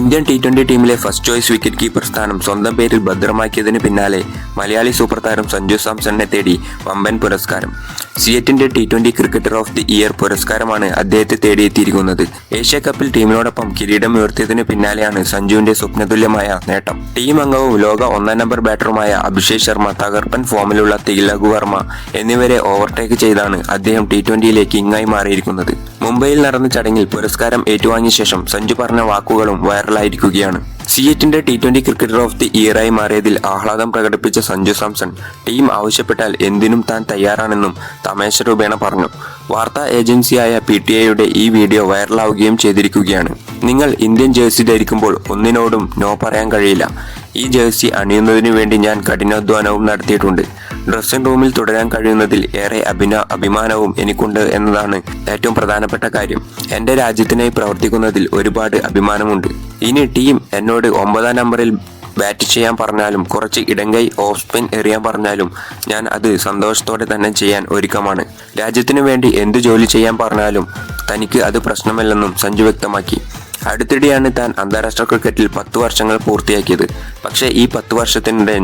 Indian T twenty ടീമിലെ first choice wicket keeper സ്ഥാനം സ്വന്തം പേരിൽ ഭദ്രമാക്കിയതിന് പിന്നാലെ മലയാളി സൂപ്പർ താരം സഞ്ജു സാംസണിനെ തേടി വമ്പൻ പുരസ്കാരം. സിയറ്റിന്റെ T twenty cricketer of the year പുരസ്കാരമാണ് അദ്ദേഹത്തെ തേടിയെത്തിയിരിക്കുന്നത്. ഏഷ്യ കപ്പിൽ ടീമിനോടൊപ്പം കിരീടം ഉയർത്തിയതിന് പിന്നാലെയാണ് സഞ്ജുവിന്റെ സ്വപ്നതുല്യമായ നേട്ടം. ടീം അംഗവും ലോക ഒന്നാം നമ്പർ ബാറ്ററുമായ അഭിഷേക് ശർമ്മ തകർപ്പൻ ഫോമിലുള്ള തിലക് വർമ്മ എന്നിവരെ ഓവർടേക്ക് ചെയ്താണ് അദ്ദേഹം ടി ട്വന്റിയിലെ കിങ്ങായി മാറിയിരിക്കുന്നത്. മുംബൈയിൽ നടന്ന ചടങ്ങിൽ പുരസ്കാരം ഏറ്റുവാങ്ങിയ ശേഷം സഞ്ജു പറഞ്ഞ വാക്കുകളും വൈറലായിരിക്കുകയാണ്. സിയറ്റിന്റെ T twenty cricketer of the ഇയറായി മാറിയതിൽ ആഹ്ലാദം പ്രകടിപ്പിച്ച സഞ്ജു സാംസൺ ടീം ആവശ്യപ്പെട്ടാൽ എന്തിനും താൻ തയ്യാറാണെന്നും തമേശ രൂപേണ പറഞ്ഞു. വാർത്താ ഏജൻസിയായ പി ടി ഐയുടെ ഈ വീഡിയോ വൈറലാവുകയും ചെയ്തിരിക്കുകയാണ്. നിങ്ങൾ ഇന്ത്യൻ ജേഴ്സി ധരിക്കുമ്പോൾ ഒന്നിനോടും നോ പറയാൻ കഴിയില്ല. ഈ ജേഴ്സി അണിയുന്നതിനു വേണ്ടി ഞാൻ കഠിനാധ്വാനവും നടത്തിയിട്ടുണ്ട്. ഡ്രസ്സിംഗ് റൂമിൽ തുടരാൻ കഴിയുന്നതിൽ ഏറെ അഭിന അഭിമാനവും എനിക്കുണ്ട് എന്നതാണ് ഏറ്റവും പ്രധാനപ്പെട്ട കാര്യം. എന്റെ രാജ്യത്തിനായി പ്രവർത്തിക്കുന്നതിൽ ഒരുപാട് അഭിമാനമുണ്ട്. ഇനി ടീം എന്നോട് ഒമ്പതാം നമ്പറിൽ ബാറ്റ് ചെയ്യാൻ പറഞ്ഞാലും കുറച്ച് ഇടങ്കൈ ഓഫ് സ്പിൻ എറിയാൻ പറഞ്ഞാലും ഞാൻ അത് സന്തോഷത്തോടെ തന്നെ ചെയ്യാൻ ഒരുക്കമാണ്. രാജ്യത്തിനു വേണ്ടി എന്ത് ജോലി ചെയ്യാൻ പറഞ്ഞാലും തനിക്ക് അത് പ്രശ്നമല്ലെന്നും സഞ്ജു വ്യക്തമാക്കി. അടുത്തിടെയാണ് താൻ അന്താരാഷ്ട്ര ക്രിക്കറ്റിൽ പത്ത് വർഷങ്ങൾ പൂർത്തിയാക്കിയത്. പക്ഷേ ഈ പത്ത് വർഷത്തിനിടെ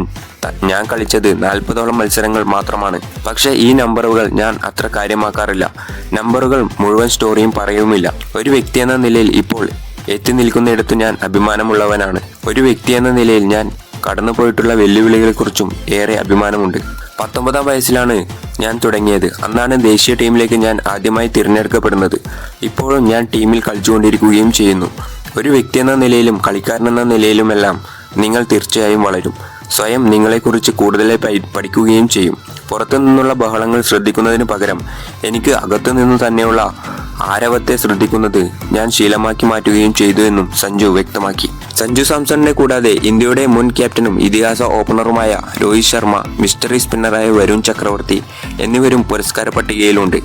ഞാൻ കളിച്ചത് നാൽപ്പതോളം മത്സരങ്ങൾ മാത്രമാണ്. പക്ഷേ ഈ നമ്പറുകൾ ഞാൻ അത്ര കാര്യമാക്കാറില്ല. നമ്പറുകൾ മുഴുവൻ സ്റ്റോറിയും പറയുമില്ല. ഒരു വ്യക്തി എന്ന നിലയിൽ ഇപ്പോൾ എത്തി നിൽക്കുന്നിടത്ത് ഞാൻ അഭിമാനമുള്ളവനാണ്. ഒരു വ്യക്തി എന്ന നിലയിൽ ഞാൻ കടന്നുപോയിട്ടുള്ള വെല്ലുവിളികളെക്കുറിച്ചും ഏറെ അഭിമാനമുണ്ട്. പത്തൊമ്പതാം വയസ്സിലാണ് ഞാൻ തുടങ്ങിയത്. അന്നാണ് ദേശീയ ടീമിലേക്ക് ഞാൻ ആദ്യമായി തിരഞ്ഞെടുക്കപ്പെടുന്നത്. ഇപ്പോഴും ഞാൻ ടീമിൽ കളിച്ചുകൊണ്ടിരിക്കുകയും ചെയ്യുന്നു. ഒരു വ്യക്തി എന്ന നിലയിലും കളിക്കാരൻ എന്ന നിലയിലുമെല്ലാം നിങ്ങൾ തീർച്ചയായും വളരും. സ്വയം നിങ്ങളെക്കുറിച്ച് കൂടുതലായി പഠിക്കുകയും ചെയ്യും. പുറത്തു നിന്നുള്ള ബഹളങ്ങൾ ശ്രദ്ധിക്കുന്നതിന് പകരം എനിക്ക് അകത്തു നിന്ന് തന്നെയുള്ള ആരവത്തെ ശ്രദ്ധിക്കുന്നത് ഞാൻ ശീലമാക്കി മാറ്റുകയും ചെയ്തു എന്നും സഞ്ജു വ്യക്തമാക്കി. സഞ്ജു സാംസണിനെ കൂടാതെ ഇന്ത്യയുടെ മുൻ ക്യാപ്റ്റനും ഇതിഹാസ ഓപ്പണറുമായ രോഹിത് ശർമ്മ മിസ്റ്ററി സ്പിന്നറായ വരുൺ ചക്രവർത്തി എന്നിവരും പുരസ്കാര പട്ടികയിലുണ്ട്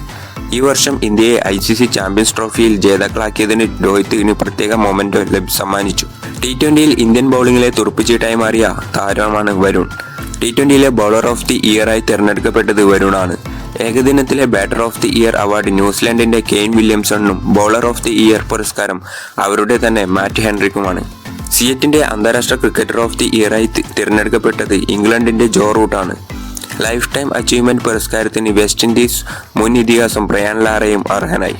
ഈ വർഷം ഇന്ത്യയെ ഐ സി സി ചാമ്പ്യൻസ് ട്രോഫിയിൽ ജേതാക്കളാക്കിയതിന് രോഹിത്തിന് പ്രത്യേക മൊമെന്റോ ലഭ് സമ്മാനിച്ചു ടി ട്വന്റിയിൽ ഇന്ത്യൻ ബൗളിംഗിലെ തുറപ്പിച്ചീട്ടായി മാറിയ താരമാണ് വരുൺ. ടി ട്വന്റിയിലെ ബൗളർ ഓഫ് ദി ഇയറായി തിരഞ്ഞെടുക്കപ്പെട്ടത് വരുണാണ്. ഏകദിനത്തിലെ batter of the year award ന്യൂസിലാൻഡിന്റെ Kane വില്യംസണിനും ബൗളർ ഓഫ് ദി ഇയർ പുരസ്കാരം അവരുടെ തന്നെ മാറ്റ് ഹെൻറിക്കുമാണ്. സിയറ്റിന്റെ അന്താരാഷ്ട്ര ക്രിക്കറ്റർ ഓഫ് ദി ഇയറായി തിരഞ്ഞെടുക്കപ്പെട്ടത് ഇംഗ്ലണ്ടിന്റെ ജോ റൂട്ടാണ്. ലൈഫ് ടൈം അച്ചീവ്മെന്റ് പുരസ്കാരത്തിന് വെസ്റ്റ് ഇൻഡീസ് മുൻ ഇതിഹാസം പ്രയാൻ ലാറയും അർഹനായി.